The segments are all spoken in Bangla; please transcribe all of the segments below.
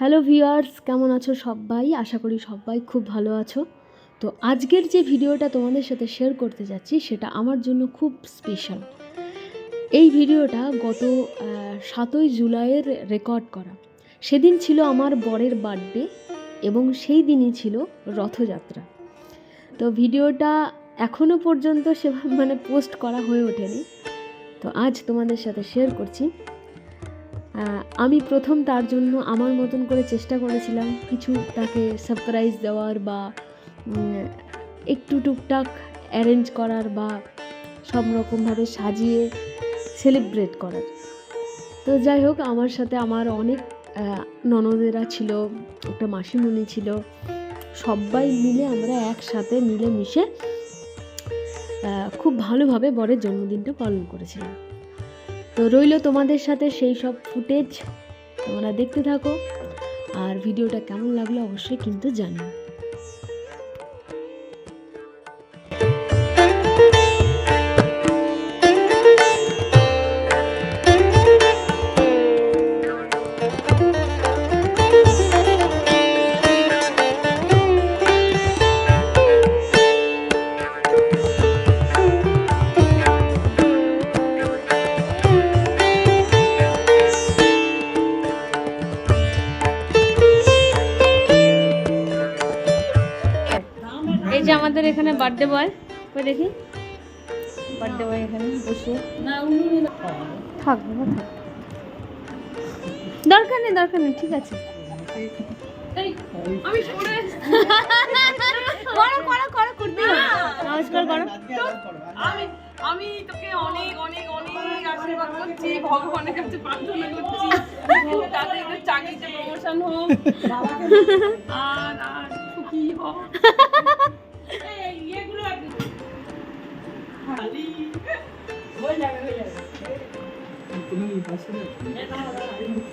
হ্যালো ভিউয়ার্স, কেমন আছো সবাই? আশা করি সবাই খুব ভালো আছো। তো আজকের যে ভিডিওটা তোমাদের সাথে শেয়ার করতে যাচ্ছি, সেটা আমার জন্য খুব স্পেশাল এই ভিডিওটা গত সাতই জুলাইয়ের রেকর্ড করা। সেদিন ছিল আমার বরের বার্থডে এবং সেই দিনই ছিল রথযাত্রা। তো ভিডিওটা এখনও পর্যন্ত সেভাবে মানে পোস্ট করা হয়ে ওঠেনি। তো আজ তোমাদের সাথে শেয়ার করছি। আমি প্রথম তার জন্য আমার মতন করে চেষ্টা করেছিলাম কিছু তাকে সারপ্রাইজ দেওয়ার বা একটু টুকটাক অ্যারেঞ্জ করার বা সব রকমভাবে সাজিয়ে সেলিব্রেট করার। তো যাই হোক, আমার সাথে আমার অনেক ননদেরা ছিল, একটা মাসিমণি ছিল, সবাই মিলে আমরা একসাথে মিলে মিশে খুব ভালোভাবে বরের জন্মদিনটা পালন করেছিলাম। তো রইল তোমাদের সাথে সেই সব ফুটেজ। তোমরা দেখতে থাকো। আর ভিডিওটা কেমন লাগল অবশ্যই কিন্তু জানিও। বার্থডে বয় ওই দেখি? বার্থডে বয় এখানে বসে। থাক, বাবা, থাক। দরকার নেই দরকার নেই, ঠিক আছে। আমি করো করো করো করো। আমি তোকে অনেক অনেক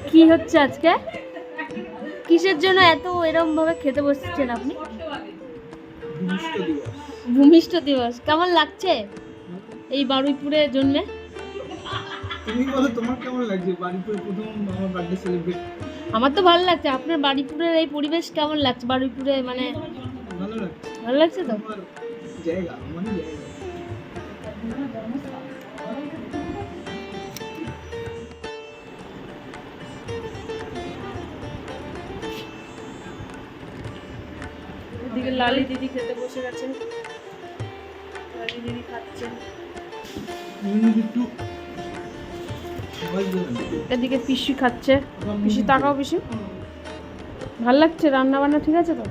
কি হচ্ছে আজকে? কিসের জন্য এত এরকম ভাবে খেতে বসছেন আপনি? ভূমিষ্ঠ দিবস। কেমন লাগছে এই বারুইপুরে জন্মে তুমি বলো তোমার কেমন লাগছে? বাড়িপুরে প্রথম আমার বার্থডে সেলিব্রেট আমার তো ভালো লাগছে। আপনার বারুইপুরের এই পরিবেশ কেমন লাগছে? বারুইপুরে মানে ভালো লাগছে। ভালো লাগছে তো? জায়গা। এদিকে লালি দিদি খেতে বসে লালি দিদি এদিকে পিসি খাচ্ছে। পিসি তাকাও পিসি ভালো লাগছে? রান্না বান্না ঠিক আছে তো?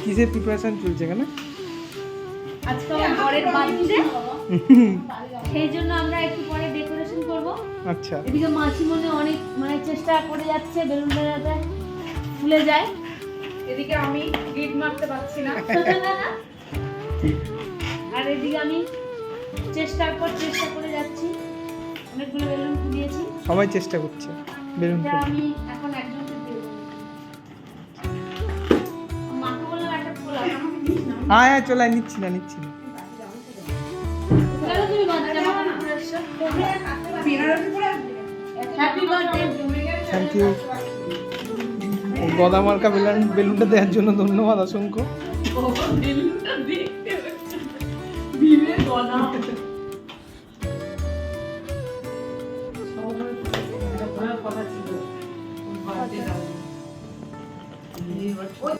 কিসের প্রিপারেশন চলছে এখানে? আজকে আমার বরের বার্থডে সেই জন্য আমরা একটু পরে ডেকোরেশন করব। আচ্ছা। এদিকে মাছি মনে অনেক মানে চেষ্টা করে যাচ্ছে বেলুনটা যাতে ফুলে যায়। এদিকে আমি গিট মারতে পারছি না। আর এদিকে আমি চেষ্টার পর চেষ্টা করে যাচ্ছি। অনেকগুলো বেলুন ফুলিয়েছি। সবাই চেষ্টা করছে বেলুন আমি এখন একজনকে দেব। মাকে বললাম একটা ফোলা হ্যাঁ হ্যাঁ চলে নিচ্ছি না নিচ্ছি না। থ্যাংক ইউ বেলুন বেলুনটা দেওয়ার জন্য ধন্যবাদ অসংখ্য। বিবেচনা কথা ছিল। আচ্ছা।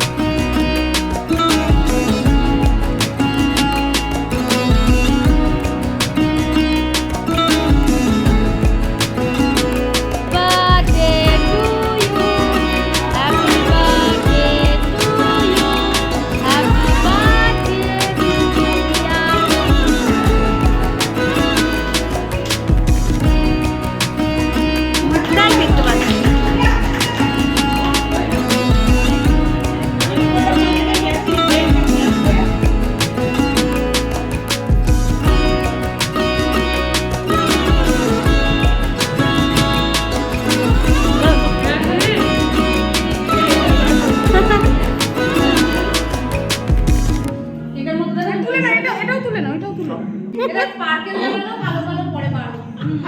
কেমন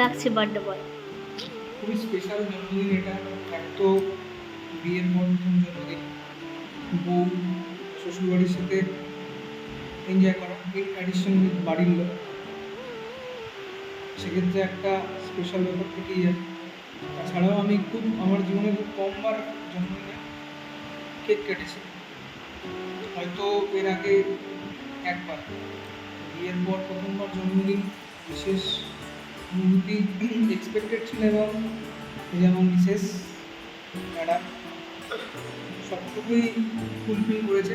লাগছে বার্থডে বয়? খুবই স্পেশাল জন্মদিন এটা। এক তো বিয়ের পর প্রথম জন্মদিন বউ শ্বশুরবাড়ির সাথে এনজয় করা। ইন অ্যাডিশন উইথ বাড়ির লোক। সেক্ষেত্রে একটা স্পেশাল ব্যাপার থেকেই যায় তাছাড়াও আমি খুব, আমার জীবনে খুব কমবার জন্মদিনে কেক কেটেছি। হয়তো এর আগে একবার। বিয়ের পর প্রথমবার জন্মদিন বিশেষ অনুভূতি এক্সপেক্টেড ছিল এবং এই যে আমার মিসেস ম্যাডাম সবটুকুই ফুলফিল করেছে।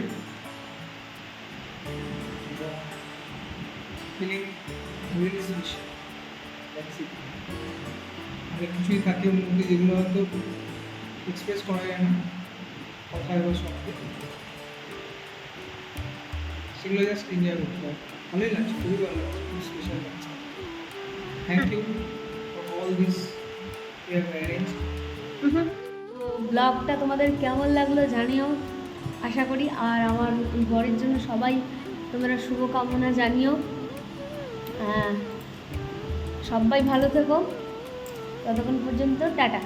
ফিলিং রিয়েলি স্পেশাল অনেক কিছুই থাকে মধ্যে যেগুলো হয়তো এক্সপ্রেস করা যায় না কথায় বা শব্দে সেগুলো জাস্ট এনজয় করতে হয় ভালোই লাগছে খুবই ভালো লাগছে খুবই স্পেশাল লাগছে। Thank you for all this you have arrange ব্লগটা তোমাদের কেমন লাগল জানিও আশা করি। আর আমার বরের জন্য সবাই তোমরা শুভকামনা জানিও। হ্যাঁ। সবাই ভালো থেকো। ততক্ষণ পর্যন্ত টাটা।